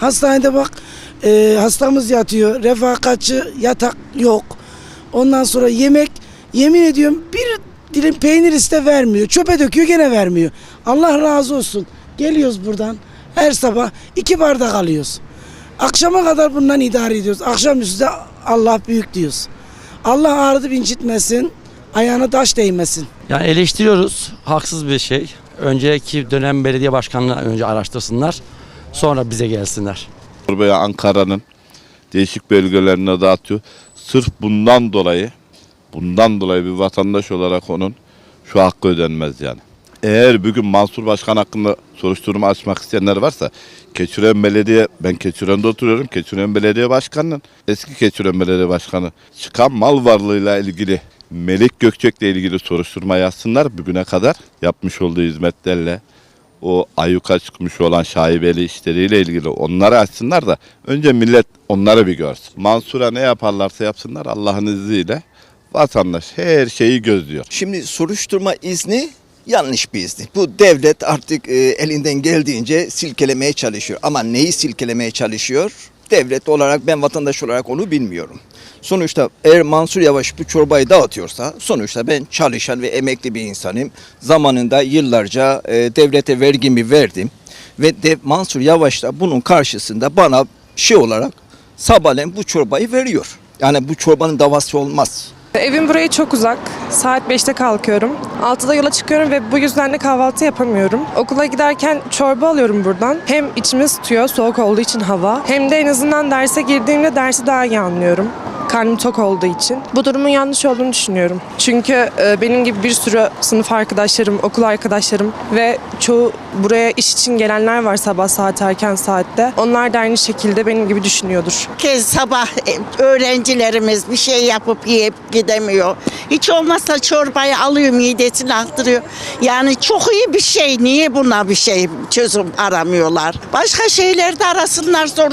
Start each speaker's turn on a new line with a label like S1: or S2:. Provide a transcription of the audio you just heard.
S1: Hastanede bak e, hastamız yatıyor. Refakatçi yatak yok. Ondan sonra yemek yemin ediyorum bir dilim peynir iste vermiyor. Çöpe döküyor gene vermiyor. Allah razı olsun. Geliyoruz buradan her sabah iki bardak alıyoruz. Akşama kadar bundan idare ediyoruz. Akşamüstü de Allah büyük diyoruz. Allah ağrıdı incitmesin. Ayağına taş değmesin.
S2: Yani eleştiriyoruz. Haksız bir şey. Önceki dönem belediye başkanlığı önce araştırsınlar. Sonra bize gelsinler.
S3: Çorbaya Ankara'nın değişik bölgelerine dağıtıyor. Sırf bundan dolayı, bundan dolayı bir vatandaş olarak onun şu hakkı ödenmez yani. Eğer bugün Mansur Başkan hakkında soruşturma açmak isteyenler varsa Keçiören Belediye, ben Keçiören'de oturuyorum. Keçiören Belediye Başkanı'nın, eski Keçiören Belediye Başkanı çıkan mal varlığıyla ilgili Melik Gökçek'le ilgili soruşturma yazsınlar bugüne kadar yapmış olduğu hizmetlerle o ayyuka çıkmış olan şaibeli işleriyle ilgili onları açsınlar da önce millet onları bir görsün. Mansur'a ne yaparlarsa yapsınlar Allah'ın izniyle vatandaş her şeyi gözlüyor.
S4: Şimdi soruşturma izni yanlış bir izni. Bu devlet artık e, elinden geldiğince silkelemeye çalışıyor. Ama neyi silkelemeye çalışıyor? Devlet olarak ben vatandaş olarak onu bilmiyorum. Sonuçta eğer Mansur Yavaş bu çorbayı dağıtıyorsa sonuçta ben çalışan ve emekli bir insanım. Zamanında yıllarca e, devlete vergimi verdim. Ve de Mansur Yavaş da bunun karşısında bana şey olarak sabahleyin bu çorbayı veriyor. Yani bu çorbanın davası olmaz.
S5: Evim buraya çok uzak. Saat 5'te kalkıyorum. 6'da yola çıkıyorum ve bu yüzden de kahvaltı yapamıyorum. Okula giderken çorba alıyorum buradan. Hem içimi tutuyor soğuk olduğu için hava. Hem de en azından derse girdiğimde dersi daha iyi anlıyorum. Karnım tok olduğu için. Bu durumun yanlış olduğunu düşünüyorum. Çünkü e, benim gibi bir sürü sınıf arkadaşlarım, okul arkadaşlarım ve çoğu buraya iş için gelenler var sabah saat erken saatte. Onlar da aynı şekilde benim gibi düşünüyordur.
S6: kez sabah e, öğrencilerimiz bir şey yapıp yiyip gidemiyor. Hiç olmazsa çorbayı alıyor midesini attırıyor. Yani çok iyi bir şey. Niye buna bir şey çözüm aramıyorlar? Başka şeyler de arasınlar sonuç